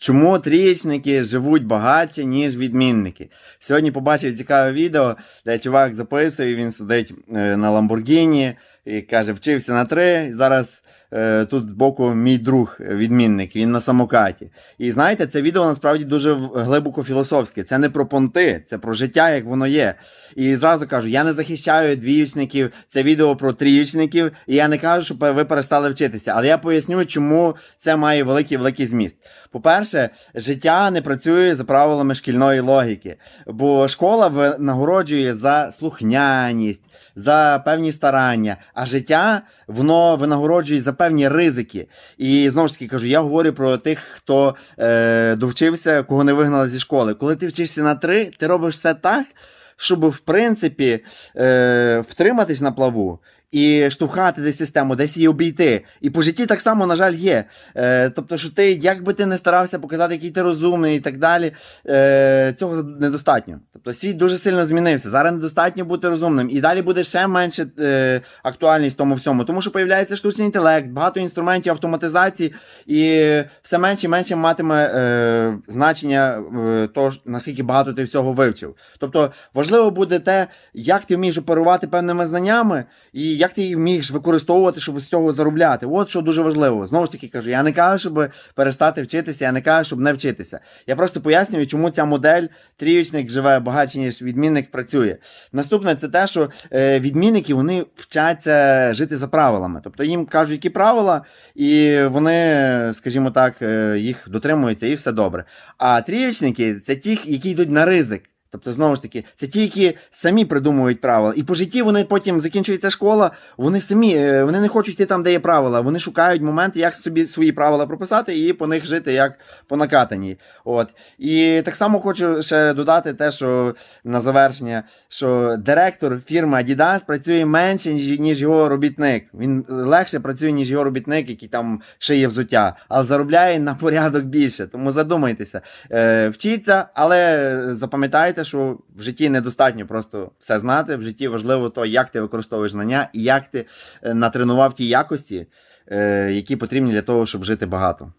Чому трічники живуть багатше, ніж відмінники? Сьогодні побачив цікаве відео, де чувак записує, він сидить е, на Ламбургіні і каже, вчився на три. Зараз тут збоку мій друг е, відмінник, він на самокаті. І знаєте, це відео насправді дуже глибоко філософське. Це не про понти, це про життя, як воно є. І зразу кажу, я не захищаю двіючників, це відео про тріючників, і я не кажу, щоб ви перестали вчитися. Але я поясню, чому це має великий великий зміст. По-перше, життя не працює за правилами шкільної логіки, бо школа винагороджує за слухняність, за певні старання, а життя воно винагороджує за певні ризики. І знову ж таки кажу, я говорю про тих, хто е, довчився, кого не вигнали зі школи. Коли ти вчишся на три, ти робиш все так, щоб в принципі е, втриматись на плаву. І штовхати десь систему, десь її обійти. І по житті так само, на жаль, є. Е, тобто, що ти, як би ти не старався показати, який ти розумний і так далі, е, цього недостатньо. Тобто світ дуже сильно змінився. Зараз недостатньо бути розумним. І далі буде ще менше е, актуальність в тому всьому. Тому що появляється штучний інтелект, багато інструментів автоматизації, і все менше і менше матиме е, значення е, того, наскільки багато ти всього вивчив. Тобто важливо буде те, як ти вмієш оперувати певними знаннями, і як ти їх вмієш використовувати, щоб з цього заробляти. От що дуже важливо. Знову ж таки кажу, я не кажу, щоб перестати вчитися, я не кажу, щоб не вчитися. Я просто пояснюю, чому ця модель трієчник живе багатше, ніж відмінник працює. Наступне це те, що е, відмінники вони вчаться жити за правилами. Тобто їм кажуть, які правила, і вони, скажімо так, е, їх дотримуються, і все добре. А трієчники це ті, які йдуть на ризик. Тобто, знову ж таки, це ті, які самі придумують правила. І по житті вони потім закінчується школа, вони самі е, вони не хочуть йти там, де є правила. Вони шукають моменти, як собі свої правила прописати і по них жити як по накатаній. От. І так само хочу ще додати те, що на завершення, що директор фірми Adidas працює менше, ніж, його робітник. Він легше працює, ніж його робітник, який там шиє взуття, але заробляє на порядок більше. Тому задумайтеся, е, вчіться, але запам'ятайте, що в житті недостатньо просто все знати. В житті важливо то, як ти використовуєш знання і як ти е, натренував ті якості, е, які потрібні для того, щоб жити багато.